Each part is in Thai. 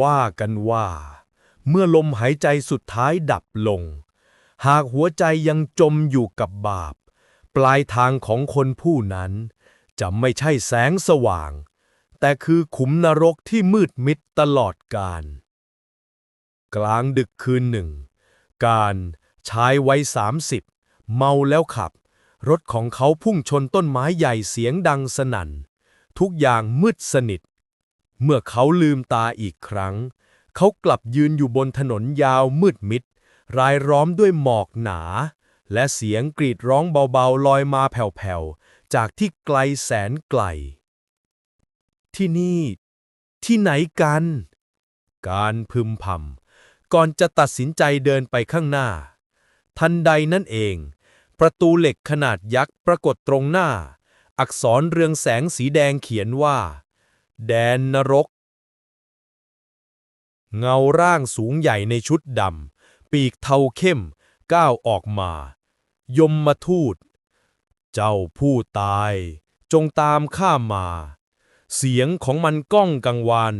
ว่ากันว่า เมื่อลมหายใจสุดท้ายดับลง หากหัวใจยังจมอยู่กับบาป ปลายทางของคนผู้นั้น จะไม่ใช่แสงสว่าง แต่คือขุมนรกที่มืดมิดตลอดกาลกลางดึกคืนหนึ่ง การชายวัยสามสิบเมาแล้วขับ รถของเขาพุ่งชนต้นไม้ใหญ่เสียงดังสนั่น ทุกอย่างมืดสนิท เมื่อเขาลืมตาอีกครั้ง เขากลับยืนอยู่บนถนนยาวมืดมิด รายล้อมด้วยหมอกหนา และเสียงกรีดร้องเบาๆลอยมาแผ่วๆ จากที่ไกลแสนไกล ที่นี่ ที่ไหนกัน การพึมพำก่อนจะตัดสินใจเดินไปข้างหน้า ทันใดนั่นเอง ประตูเหล็กขนาดยักษ์ปรากฏตรงหน้า อักษรเรืองแสงสีแดงเขียนว่า แดนนรก เงาร่างสูงใหญ่ในชุดดำ ปีกเทาเข้ม ก้าวออกมา ยมมาทูต เจ้าผู้ตาย จงตามข้ามา เสียงของมันก้องกังวาน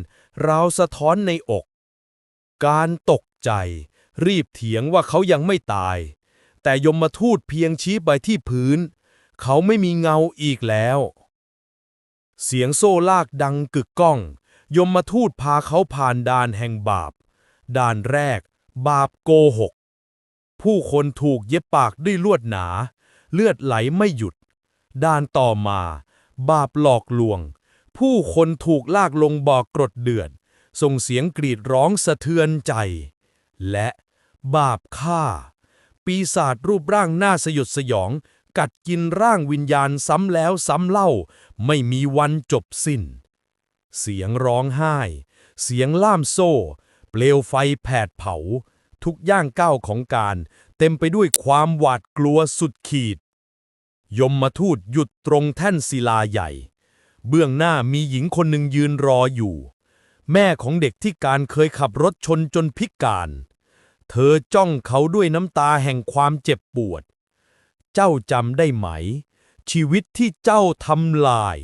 ราวสะท้อนในอก การตกใจ รีบเถียงว่าเขายังไม่ตาย แต่ยมมาทูตเพียงชี้ไปที่พื้น เขาไม่มีเงาอีกแล้ว เสียงโซ่ลากดังกึกก้อง ยมมาทูตพาเขาผ่านด่านแห่งบาป ด่านแรก บาปโกหก ผู้คนถูกเย็บปากด้วยลวดหนา เลือดไหลไม่หยุด ด่านต่อมา บาปหลอกลวง ผู้คนถูกลากลงบ่อกรดเดือด ส่งเสียงกรีดร้องสะเทือนใจ และบาปฆ่า ปีศาจรูปร่างน่าสยดสยอง กัดกินร่างวิญญาณซ้ำแล้วซ้ำเล่า ไม่มีวันจบสิ้น เสียงร้องไห้ เสียงล่ามโซ่ เปลวไฟแผดเผา ทุกย่างก้าวของการ เต็มไปด้วยความหวาดกลัวสุดขีด ยมมาทูตหยุดตรงแท่นศิลาใหญ่ เบื้องหน้ามีหญิงคนหนึ่งยืนรออยู่ แม่ของเด็กที่การเคยขับรถชนจนพิการ เธอจ้องเขาด้วยน้ำตาแห่งความเจ็บปวด เจ้าจำได้ไหม ชีวิตที่เจ้าทำลาย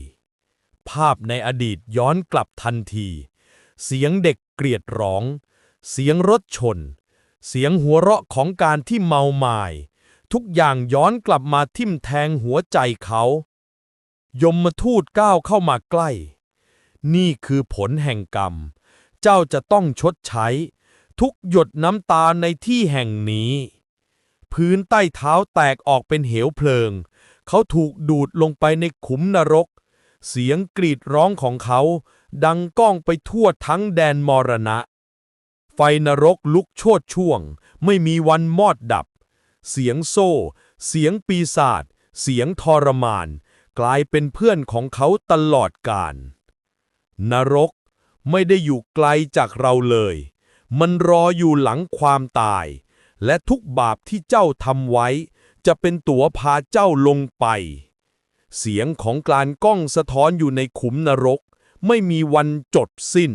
ภาพในอดีตย้อนกลับทันที เสียงเด็กเกลียดร้อง เสียงรถชน เสียงหัวเราะของการที่เมามาย ทุกอย่างย้อนกลับมาทิ่มแทงหัวใจเขา ยมมาทูตก้าวเข้ามาใกล้ นี่คือผลแห่งกรรม เจ้าจะต้องชดใช้ ทุกหยดน้ำตาในที่แห่งนี้ พื้นใต้เท้าแตกออกเป็นเหวเพลิง เขาถูกดูดลงไปในขุมนรก เสียงกรีดร้องของเขา ดังก้องไปทั่วทั้งแดนมรณะ ไฟนรกลุกโชดช่วง ไม่มีวันมอดดับ เสียงโซ่ เสียงปีศาจ เสียงทรมาน กลายเป็นเพื่อนของเขาตลอดกาลนรกไม่ได้อยู่ไกลจากเราเลย มันรออยู่หลังความตาย และทุกบาปที่เจ้าทำไว้ จะเป็นตั๋วพาเจ้าลงไป เสียงของกลานก้องสะท้อนอยู่ในขุมนรก ไม่มีวันจดสิ้น